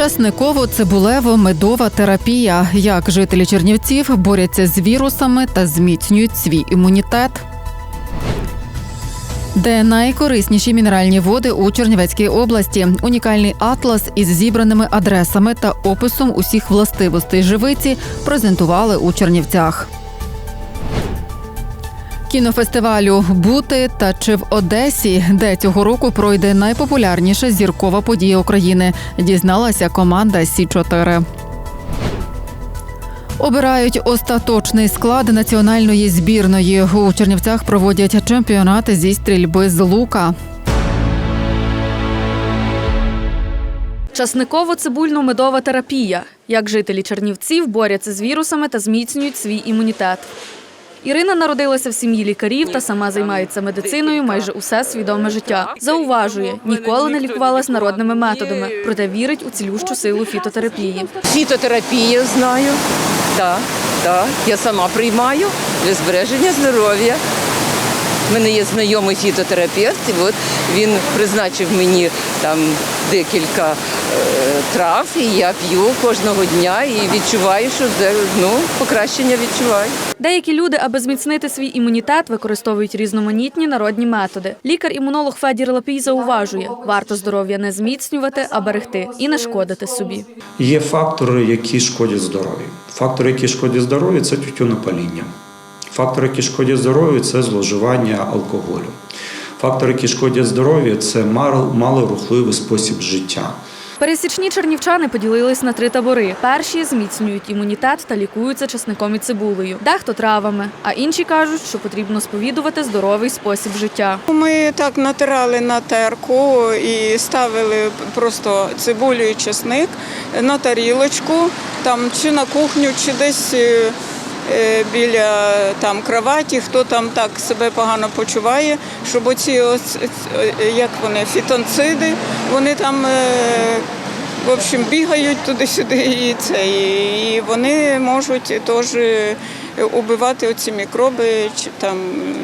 Часниково-цибулево-медова терапія. Як жителі Чернівців борються з вірусами та зміцнюють свій імунітет. Де найкорисніші мінеральні води у Чернівецькій області. Унікальний атлас із зібраними адресами та описом усіх властивостей живиці презентували у Чернівцях. Кінофестивалю Бути та чи в Одесі, де цього року пройде найпопулярніша зіркова подія України, дізналася команда Сі 4 Обирають остаточний склад національної збірної. У Чернівцях проводять чемпіонати зі стрільби з лука. Часниково-цибульно-медова терапія. Як жителі Чернівців борються з вірусами та зміцнюють свій імунітет. Ірина народилася в сім'ї лікарів та сама займається медициною майже усе свідоме життя. Зауважує, ніколи не лікувалась народними методами, проте вірить у цілющу силу фітотерапії. Фітотерапію знаю. Так, так. Я сама приймаю для збереження здоров'я. У мене є знайомий фітотерапевт, і от він призначив мені там декілька трав, і я п'ю кожного дня і відчуваю, що де- ну, покращення відчуваю. Деякі люди, аби зміцнити свій імунітет, використовують різноманітні народні методи. Лікар-імунолог Федір Лапій зауважує, варто здоров'я не зміцнювати, а берегти і не шкодити собі. Є фактори, які шкодять здоров'ю. Фактори, які шкодять здоров'ю, це тютюнопаління. Фактори, які шкодять здоров'ю, це зловживання алкоголю. Фактори, які шкодять здоров'ю, це мал- малорухливий спосіб життя. Пересічні чернівчани поділились на три табори. Перші зміцнюють імунітет та лікуються часником і цибулею, дехто травами, а інші кажуть, що потрібно сповідувати здоровий спосіб життя. Ми так натирали на терку і ставили просто цибулю і чесник на тарілочку, там чи на кухню, чи десь е, біля там кроваті, хто там так себе погано почуває, щоб оці ось, е, як вони, фітонциди, вони там. е, В общем, бігають туди-сюди, і це і вони можуть теж е, убивати оці мікроби, чи там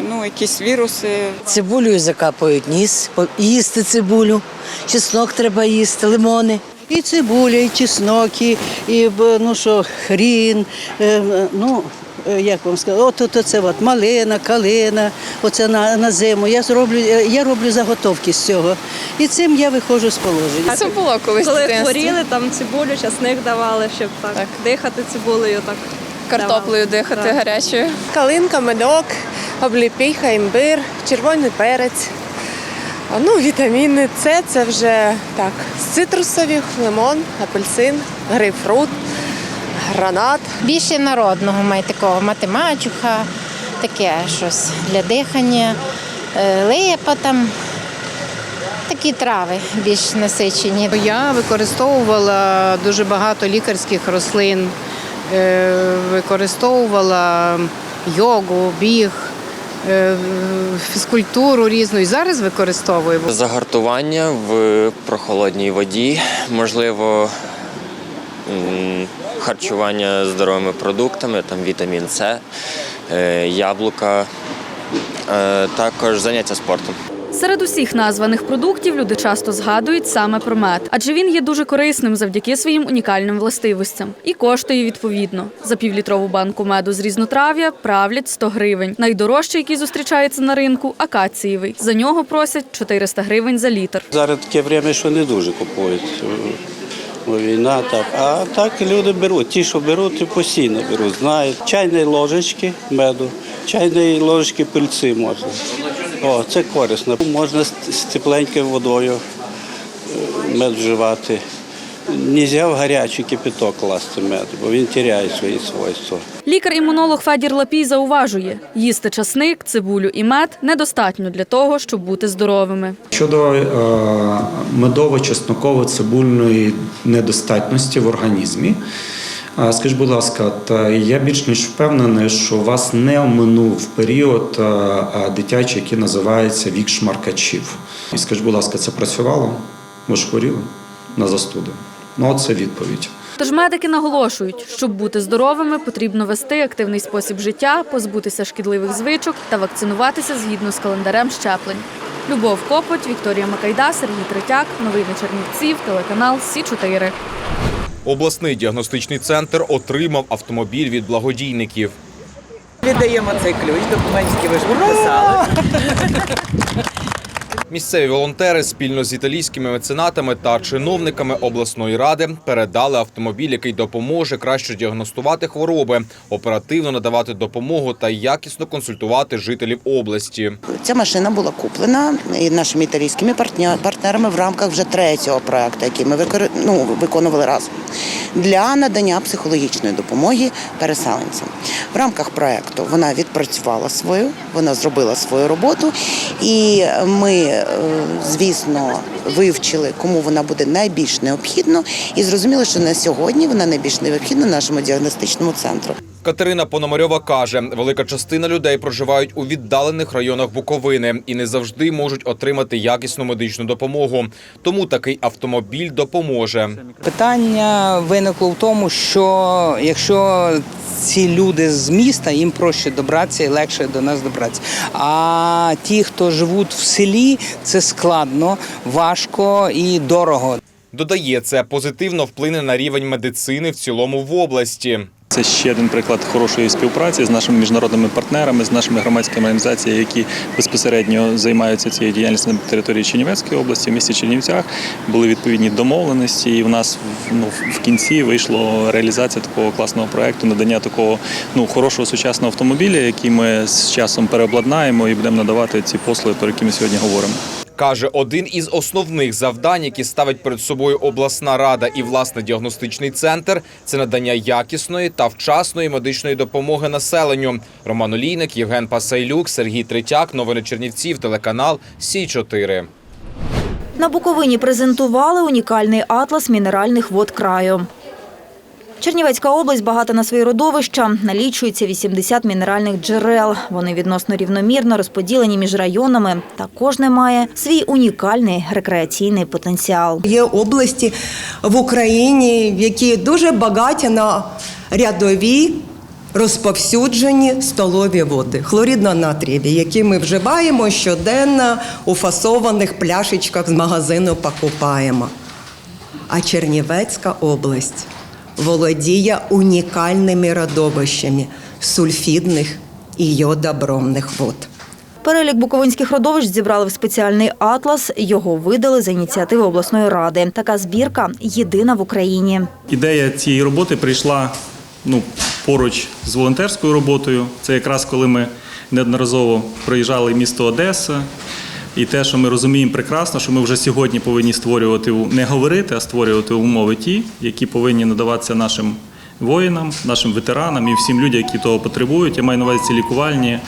ну якісь віруси. Цибулею закапують ніс, їсти цибулю, чеснок треба їсти, лимони. І цибуля, і чеснок, і, і ну що, хрін, е, ну, е, як вам сказати, от, от, оце от, малина, калина, оце на, на зиму. Я, зроблю, е, я роблю заготовки з цього. І цим я виходжу з положення. А Це було колись Коли хворіли, там цибулю, часник давали, щоб так, Так. дихати цибулею. Так. Картоплею давали. дихати Так. гарячою. Калинка, медок, обліпіха, імбир, червоний перець. Ну, вітаміни С це вже так. З цитрусових, лимон, апельсин, грейпфрут, гранат. Більше народного має такого матемачуха, таке щось для дихання, е, липа там. Такі трави більш насичені. Я використовувала дуже багато лікарських рослин, е, використовувала йогу, біг, фізкультуру різну. І зараз використовуємо. Загартування в прохолодній воді, можливо, харчування здоровими продуктами, там вітамін С, е, яблука, е, також заняття спортом. Серед усіх названих продуктів люди часто згадують саме про мед, адже він є дуже корисним завдяки своїм унікальним властивостям і коштує відповідно. За півлітрову банку меду з різнотрав'я правлять 100 гривень. Найдорожчий, який зустрічається на ринку, акацієвий. За нього просять 400 гривень за літр. Зараз таке время, що не дуже купують. Війна так. А так люди беруть. Ті, що беруть, постійно беруть. Знають. Чайні ложечки меду, чайні ложечки пильці можна. О, це корисно. Можна з тепленькою водою е, мед вживати. Нельзя в гарячий кипяток класти мед, бо він теряє свої свойства. Лікар-імунолог Федір Лапій зауважує, їсти часник, цибулю і мед недостатньо для того, щоб бути здоровими. Щодо е, медово-чесноково-цибульної недостатності в організмі, скажіть, будь ласка, я більш ніж впевнений, що вас не оминув період дитячий, який називається вік шмаркачів. І скажіть, будь ласка, це працювало? Ви ж хворіли на застуди? Ну, це відповідь. Тож медики наголошують, щоб бути здоровими, потрібно вести активний спосіб життя, позбутися шкідливих звичок та вакцинуватися згідно з календарем щеплень. Любов Копоть, Вікторія Макайда, Сергій Третяк. Новини Чернівців, телеканал Сі 4 Обласний діагностичний центр отримав автомобіль від благодійників. Віддаємо цей ключ, документики ви ж підписали. Місцеві волонтери спільно з італійськими меценатами та чиновниками обласної ради передали автомобіль, який допоможе краще діагностувати хвороби, оперативно надавати допомогу та якісно консультувати жителів області. Ця машина була куплена нашими італійськими партнерами в рамках вже третього проекту, який ми викор- ну, виконували разом для надання психологічної допомоги переселенцям. В рамках проекту вона відпрацювала свою, вона зробила свою роботу, і ми, звісно, вивчили, кому вона буде найбільш необхідно, і зрозуміли, що на сьогодні вона найбільш необхідна нашому діагностичному центру. Катерина Пономарьова каже, велика частина людей проживають у віддалених районах Буковини і не завжди можуть отримати якісну медичну допомогу. Тому такий автомобіль допоможе. Питання виникло в тому, що якщо ці люди з міста, їм проще добратися і легше до нас добратися. А ті, хто живуть в селі, це складно, важко і дорого. Додає, це позитивно вплине на рівень медицини в цілому в області. Це ще один приклад хорошої співпраці з нашими міжнародними партнерами, з нашими громадськими організаціями, які безпосередньо займаються цією діяльністю на території Чернівецької області, в місті Чернівцях. Були відповідні домовленості, і в нас ну, в кінці вийшло реалізація такого класного проекту, надання такого ну хорошого сучасного автомобіля, який ми з часом переобладнаємо і будемо надавати ці послуги, про які ми сьогодні говоримо. Каже, один із основних завдань, які ставить перед собою обласна рада і власне діагностичний центр, це надання якісної та вчасної медичної допомоги населенню. Роман Олійник, Євген Пасайлюк, Сергій Третяк. Новини Чернівців, телеканал Сі 4 На Буковині презентували унікальний атлас мінеральних вод краю. Чернівецька область багата на свої родовища. Налічується 80 мінеральних джерел. Вони відносно рівномірно розподілені між районами. Та кожне має свій унікальний рекреаційний потенціал. Є області в Україні, які дуже багаті на рядові розповсюджені столові води, хлоридно-натрієві, які ми вживаємо щоденно у фасованих пляшечках з магазину покупаємо. А Чернівецька область володіє унікальними родовищами сульфідних і йодобромних вод. Перелік буковинських родовищ зібрали в спеціальний атлас. Його видали за ініціативи обласної ради. Така збірка єдина в Україні. Ідея цієї роботи прийшла ну, поруч з волонтерською роботою. Це якраз коли ми неодноразово проїжджали місто Одеса. І те, що ми розуміємо прекрасно, що ми вже сьогодні повинні створювати не говорити, а створювати умови ті, які повинні надаватися нашим воїнам, нашим ветеранам і всім людям, які того потребують. Я маю на увазі лікувальні,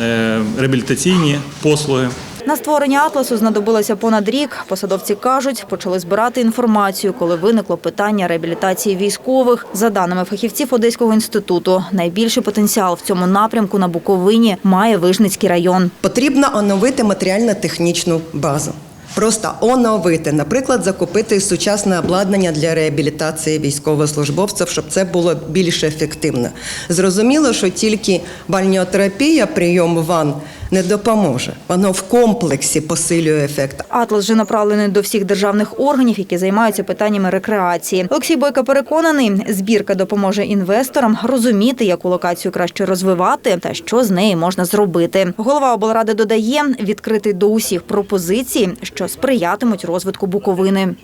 е, реабілітаційні послуги. На створення атласу знадобилося понад рік. Посадовці кажуть, почали збирати інформацію, коли виникло питання реабілітації військових. За даними фахівців Одеського інституту, найбільший потенціал в цьому напрямку на Буковині має Вижницький район. Потрібно оновити матеріально-технічну базу. Просто оновити, наприклад, закупити сучасне обладнання для реабілітації військовослужбовців, щоб це було більш ефективно. Зрозуміло, що тільки бальніотерапія, прийом ван не допоможе. Воно в комплексі посилює ефект. Атлас вже направлений до всіх державних органів, які займаються питаннями рекреації. Олексій Бойко переконаний, збірка допоможе інвесторам розуміти, яку локацію краще розвивати та що з неї можна зробити. Голова облради додає, відкритий до усіх пропозицій, що сприятимуть розвитку Буковини.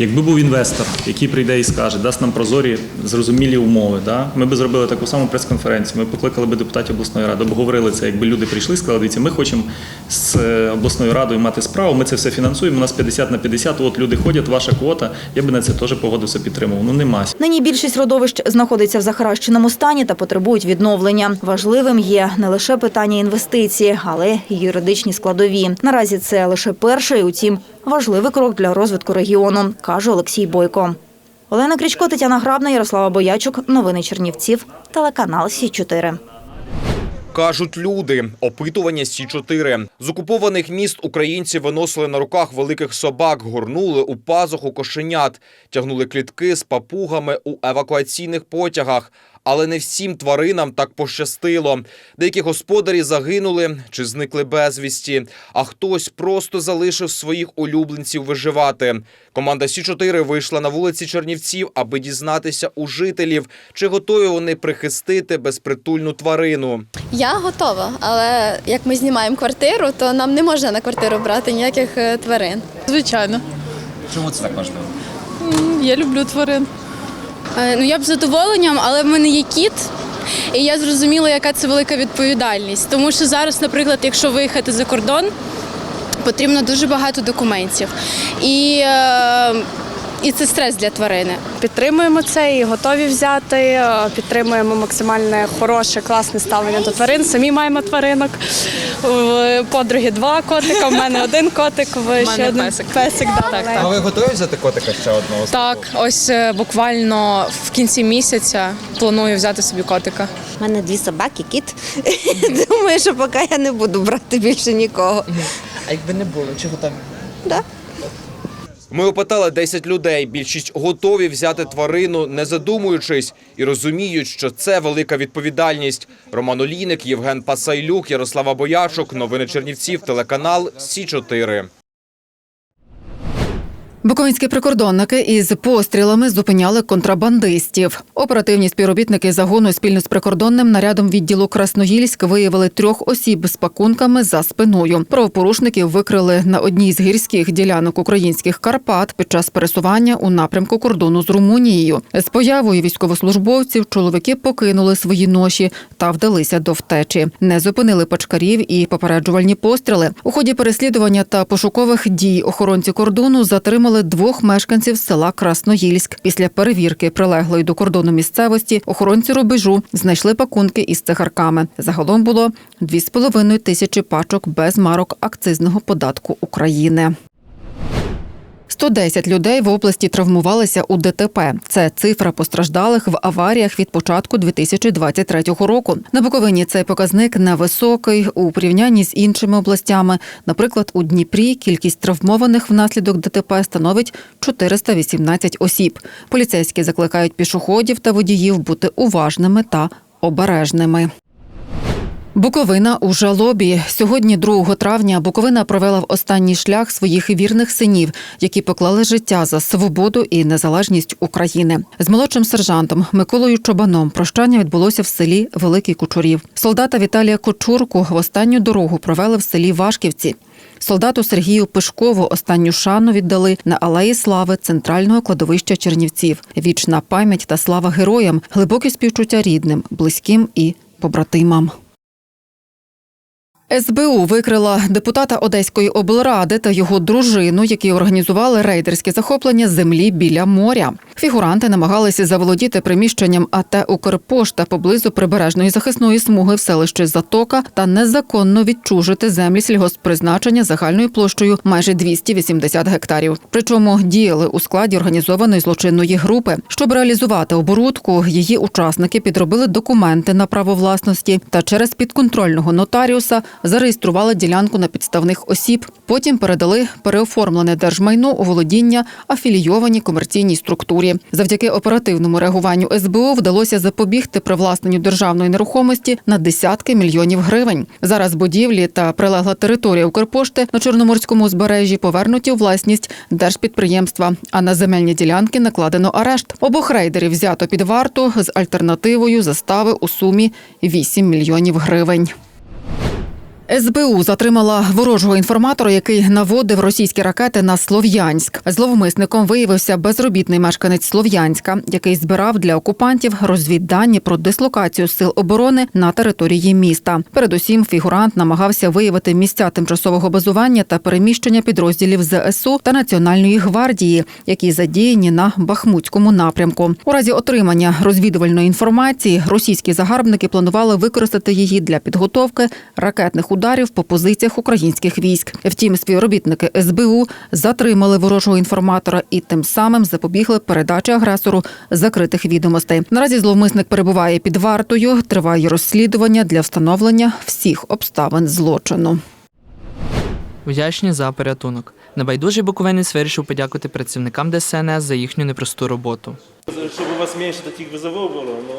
Якби був інвестор, який прийде і скаже, дасть нам прозорі, зрозумілі умови, да? ми б зробили таку саму прес-конференцію, ми покликали б депутатів обласної ради, обговорили це, якби люди прийшли і сказали, дивіться, ми хочемо з е, обласною радою мати справу, ми це все фінансуємо, у нас 50 на 50, от люди ходять, ваша квота, я би на це теж погодився, підтримував. Ну нема. Нині більшість родовищ знаходиться в захаращеному стані та потребують відновлення. Важливим є не лише питання інвестиції, але й юридичні складові. Наразі це лише перший, утім, важливий крок для розвитку регіону, каже Олексій Бойко. Олена Крічко, Тетяна Грабна, Ярослава Боячук. Новини Чернівців. Телеканал Сі 4 Кажуть люди, опитування Сі 4 з окупованих міст українці виносили на руках великих собак, горнули у пазуху кошенят, тягнули клітки з папугами у евакуаційних потягах. Але не всім тваринам так пощастило. Деякі господарі загинули чи зникли безвісті, а хтось просто залишив своїх улюбленців виживати. Команда Сі 4 вийшла на вулиці Чернівців, аби дізнатися у жителів, чи готові вони прихистити безпритульну тварину. Я готова, але як ми знімаємо квартиру, то нам не можна на квартиру брати ніяких е, тварин. Звичайно, Чому це так важливо? М, я люблю тварин. Е, Ну я б з задоволенням, але в мене є кіт. І я зрозуміла, яка це велика відповідальність. Тому що зараз, наприклад, якщо виїхати за кордон, потрібно дуже багато документів. І, е, і це стрес для тварини. Підтримуємо це і готові взяти. е, Підтримуємо максимальне хороше, класне ставлення до тварин. Самі маємо тваринок. У подруги два котика, в мене один котик, в ще один песик. песик. да, так. ви готові взяти котика ще одного? Так, ось е, буквально в кінці місяця планую взяти собі котика. У мене дві собаки, кіт. Думаю, що поки я не буду брати більше нікого. А якби не було, чи готові? Да. Ми опитали 10 людей. Більшість готові взяти тварину, не задумуючись, і розуміють, що це велика відповідальність. Роман Олійник, Євген Пасайлюк, Ярослава Боячук. Новини Чернівців, телеканал Сі 4 Буковинські прикордонники із пострілами зупиняли контрабандистів. Оперативні співробітники загону спільно з прикордонним нарядом відділу Красноїльськ виявили трьох осіб з пакунками за спиною. Правопорушників викрили на одній з гірських ділянок українських Карпат під час пересування у напрямку кордону з Румунією. З появою військовослужбовців чоловіки покинули свої ноші та вдалися до втечі. Не зупинили пачкарів і попереджувальні постріли. У ході переслідування та пошукових дій охоронці кордону затримали двох мешканців села Красноїльськ. Після перевірки прилеглої до кордону місцевості охоронці рубежу знайшли пакунки із цигарками. Загалом було 2,5 тисячі пачок без марок акцизного податку України. 110 людей в області травмувалися у ДТП. Це цифра постраждалих в аваріях від початку 2023 року. На Буковині цей показник невисокий у порівнянні з іншими областями. Наприклад, у Дніпрі кількість травмованих внаслідок ДТП становить 418 осіб. Поліцейські закликають пішоходів та водіїв бути уважними та обережними. Буковина у жалобі. Сьогодні, 2 травня, Буковина провела в останній шлях своїх вірних синів, які поклали життя за свободу і незалежність України. З молодшим сержантом Миколою Чобаном прощання відбулося в селі Великий Кучурів. Солдата Віталія Кочурку в останню дорогу провели в селі Вашківці. Солдату Сергію Пишкову останню шану віддали на алеї слави центрального кладовища Чернівців. Вічна пам'ять та слава героям, глибоке співчуття рідним, близьким і побратимам. СБУ викрила депутата Одеської облради та його дружину, які організували рейдерське захоплення землі біля моря. Фігуранти намагалися заволодіти приміщенням АТ Укрпошта поблизу прибережної захисної смуги в селищі Затока та незаконно відчужити землі сільгосппризначення загальною площею майже 280 гектарів. Причому діяли у складі організованої злочинної групи. Щоб реалізувати оборудку, її учасники підробили документи на право власності та через підконтрольного нотаріуса зареєстрували ділянку на підставних осіб. Потім передали переоформлене держмайно у володіння афілійованій комерційній структурі. Завдяки оперативному реагуванню СБУ вдалося запобігти привласненню державної нерухомості на десятки мільйонів гривень. Зараз будівлі та прилегла територія Укрпошти на Чорноморському узбережжі повернуті у власність держпідприємства. А на земельні ділянки накладено арешт. Обох рейдерів взято під варту з альтернативою застави у сумі 8 мільйонів гривень. СБУ затримала ворожого інформатора, який наводив російські ракети на Слов'янськ. Зловмисником виявився безробітний мешканець Слов'янська, який збирав для окупантів розвіддані про дислокацію сил оборони на території міста. Передусім, фігурант намагався виявити місця тимчасового базування та переміщення підрозділів ЗСУ та Національної гвардії, які задіяні на Бахмутському напрямку. У разі отримання розвідувальної інформації російські загарбники планували використати її для підготовки ракетних ударів по позиціях українських військ. Втім, співробітники СБУ затримали ворожого інформатора і тим самим запобігли передачі агресору закритих відомостей. Наразі зловмисник перебуває під вартою. Триває розслідування для встановлення всіх обставин злочину. Вдячні за порятунок. Небайдужий буковинець вирішив подякувати працівникам ДСНС за їхню непросту роботу. Щоб у вас менше таких визовів було, ну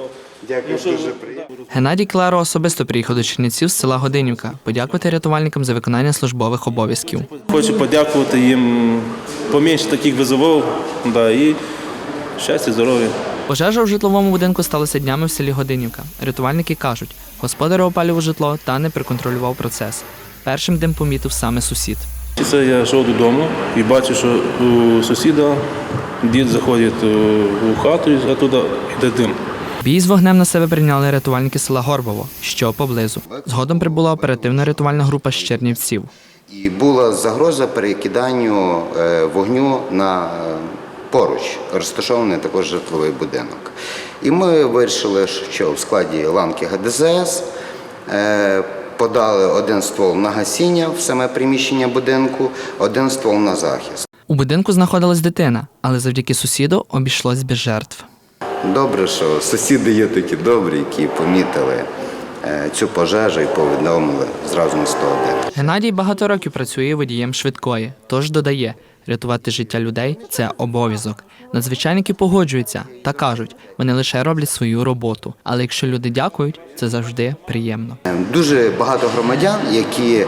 Дякую, дуже приємно. Геннадій Кларо особисто приїхав до Чернівців з села Годинівка подякувати рятувальникам за виконання службових обов'язків. Хочу подякувати їм поменше таких визовів, да, і щастя, здоров'я. Пожежа у житловому будинку сталася днями в селі Годинівка. Рятувальники кажуть, господар опалював житло та не приконтролював процес. Першим дим помітив саме сусід. І Це я йшов додому і бачу, що у сусіда дід заходить у у хату, а туди йде дим. Бій з вогнем на себе прийняли рятувальники села Горбово, що поблизу. Згодом прибула оперативно-рятувальна група з Чернівців. І була загроза перекиданню е, вогню на е, поруч, розташований також житловий будинок. І ми вирішили, що в складі ланки ГДЗС е, подали один ствол на гасіння в саме приміщення будинку, один ствол на захист. У будинку знаходилась дитина, але завдяки сусіду обійшлось без жертв. Добре, що сусіди є такі добрі, які помітили е, цю пожежу і повідомили зразу на 101. Геннадій багато років працює водієм швидкої, тож додає, рятувати життя людей це обов'язок. Надзвичайники погоджуються та кажуть, вони лише роблять свою роботу. Але якщо люди дякують, це завжди приємно. Дуже багато громадян, які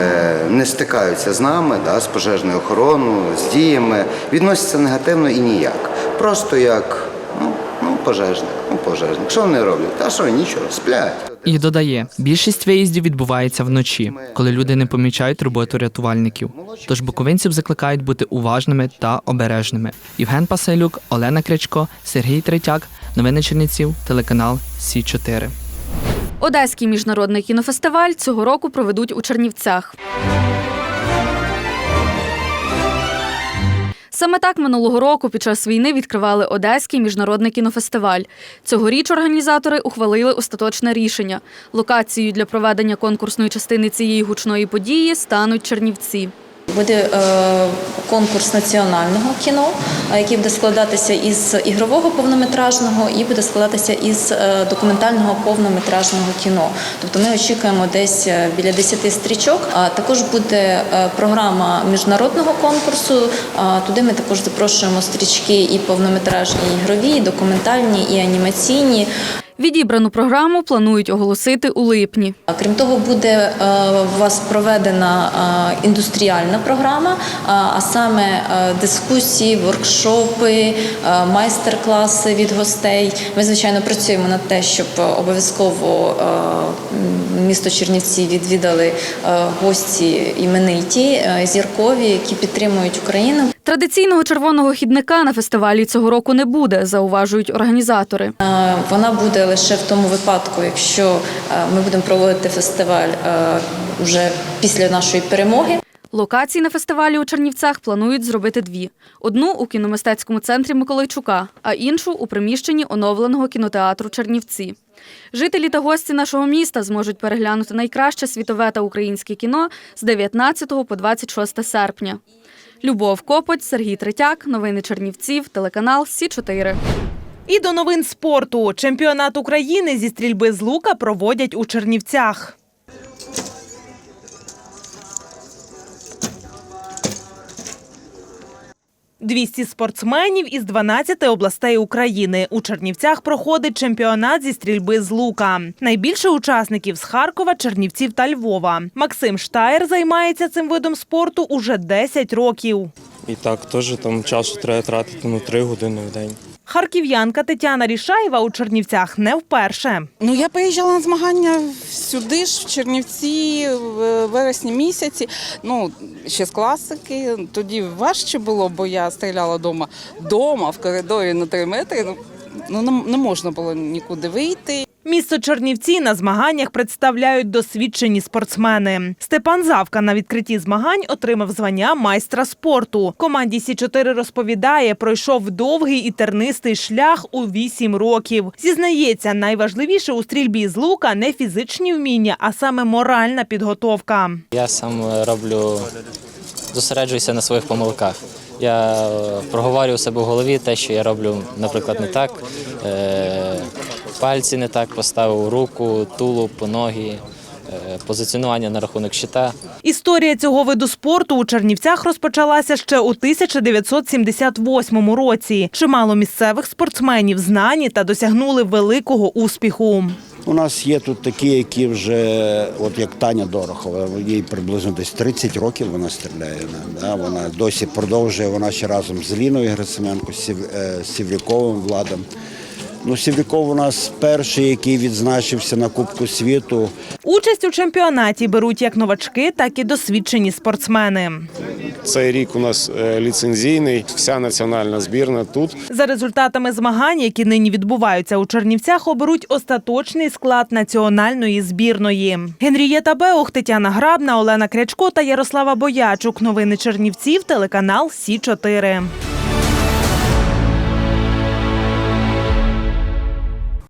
е, не стикаються з нами, да, з пожежною охороною, з діями, відносяться негативно і ніяк. Просто як ну, ну, пожежник, ну пожежник. Що вони роблять? Та що нічого, сплять. І додає, більшість виїздів відбувається вночі, коли люди не помічають роботу рятувальників. Тож буковинців закликають бути уважними та обережними. Євген Пасайлюк, Олена Крячко, Сергій Третяк. Новини Чернівців, телеканал Сі 4 Одеський міжнародний кінофестиваль цього року проведуть у Чернівцях. Саме так минулого року під час війни відкривали Одеський міжнародний кінофестиваль. Цьогоріч організатори ухвалили остаточне рішення. Локацією для проведення конкурсної частини цієї гучної події стануть Чернівці. Буде е, конкурс національного кіно, е, який буде складатися із ігрового повнометражного і буде складатися із е, документального повнометражного кіно. Тобто ми очікуємо десь біля 10 стрічок. А також буде програма міжнародного конкурсу. Туди ми також запрошуємо стрічки і повнометражні, і ігрові, і документальні, і анімаційні. Відібрану програму планують оголосити у липні. Крім того, буде е, у вас проведена е, індустріальна програма, а а саме е, дискусії, воркшопи, е, майстер-класи від гостей. Ми, звичайно, працюємо над те, щоб е, обов'язково е, місто Чернівці відвідали е, гості імениті, е, зіркові, які підтримують Україну. Традиційного червоного хідника на фестивалі цього року не буде, зауважують організатори. Е, Вона буде лише в тому випадку, якщо е, ми будемо проводити фестиваль е, вже після нашої перемоги. Локації на фестивалі у Чернівцях планують зробити дві: одну у кіномистецькому центрі Миколайчука, а іншу у приміщенні оновленого кінотеатру Чернівці. Жителі та гості нашого міста зможуть переглянути найкраще світове та українське кіно з 19 по 26 серпня. Любов Копоть, Сергій Третяк, новини Чернівців, телеканал Сі 4 І до новин спорту. Чемпіонат України зі стрільби з лука проводять у Чернівцях. Двісті спортсменів із 12 областей України. У Чернівцях проходить чемпіонат зі стрільби з лука. Найбільше учасників з Харкова, Чернівців та Львова. Максим Штаєр займається цим видом спорту уже 10 років. І так теж там часу треба тратити ну, три години в день. Харків'янка Тетяна Рішаєва у Чернівцях не вперше. Ну я приїжджала на змагання сюди ж, в Чернівці, в вересні місяці. Ну, ще з класики. Тоді важче було, бо я стріляла вдома дома в коридорі на три метри. Ну, ну не- не можна було нікуди вийти. Місто Чернівці на змаганнях представляють досвідчені спортсмени. Степан Завка на відкритті змагань отримав звання майстра спорту. Команді Сі 4 розповідає, пройшов довгий і тернистий шлях у вісім років. Зізнається, найважливіше у стрільбі з лука не фізичні вміння, а саме моральна підготовка. Я сам роблю, зосереджуюся на своїх помилках. Я е, проговорюю себе в голові те, що я роблю, наприклад, не так. Е, пальці не так поставив, руку, тулуб, ноги. е, позиціонування на рахунок щита. Історія цього виду спорту у Чернівцях розпочалася ще у 1978 році. Чимало місцевих спортсменів знані та досягнули великого успіху. У нас є тут такі, які вже, от як Таня Дорохова, їй приблизно десь 30 років вона стріляє. Да? Вона досі продовжує, вона ще разом з Ліною Грицеменко, з е, з Сівряковим Владом. Ну, Сівряков у нас перший, який відзначився на Кубку світу. Участь у чемпіонаті беруть як новачки, так і досвідчені спортсмени. Цей рік у нас е, ліцензійний, вся національна збірна тут. За результатами змагань, які нині відбуваються у Чернівцях, оберуть остаточний склад національної збірної. Генрієта Беух, Тетяна Грабна, Олена Крячко та Ярослава Боячук. Новини Чернівців, телеканал Сі 4